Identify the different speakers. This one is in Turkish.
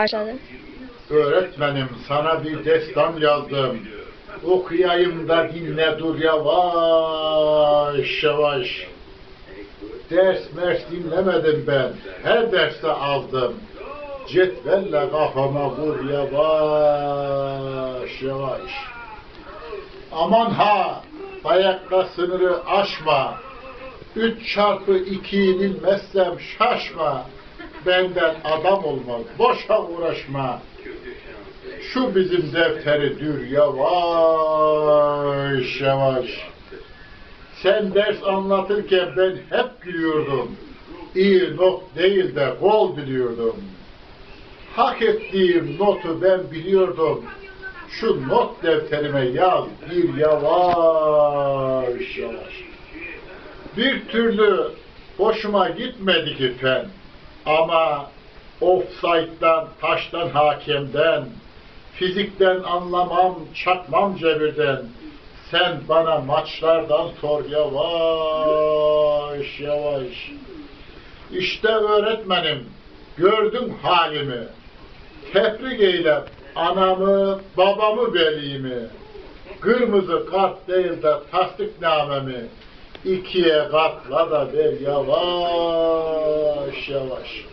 Speaker 1: Başladı.
Speaker 2: Öğretmenim sana bir destan yazdım. Okuyayım da dinle dur yavaş yavaş. Ders mers dinlemedim ben. Her derste aldım. Cetvelle kafama vur yavaş yavaş. Aman ha! Dayakla sınırı aşma. Üç çarpı ikiyi bilmezsem şaşma. Benden adam olmaz. Boşa uğraşma. Şu bizim defteri dür yavaş yavaş. Sen ders anlatırken ben hep gülüyordum. İyi not değil de gol biliyordum. Hak ettiğim notu ben biliyordum. Şu not defterime yaz bir yavaş yavaş. Bir türlü hoşuma gitmedi ki fen. Ama offside'dan, taştan hakemden, fizikten anlamam, çakmam cebirden. Sen bana maçlardan sor yavaş yavaş. İşte öğretmenim, gördüm halimi. Tebrik eyle anamı, babamı, velimi. Kırmızı kart değil de tasdiknamemi ikiye katla da ver yavaş yavaş.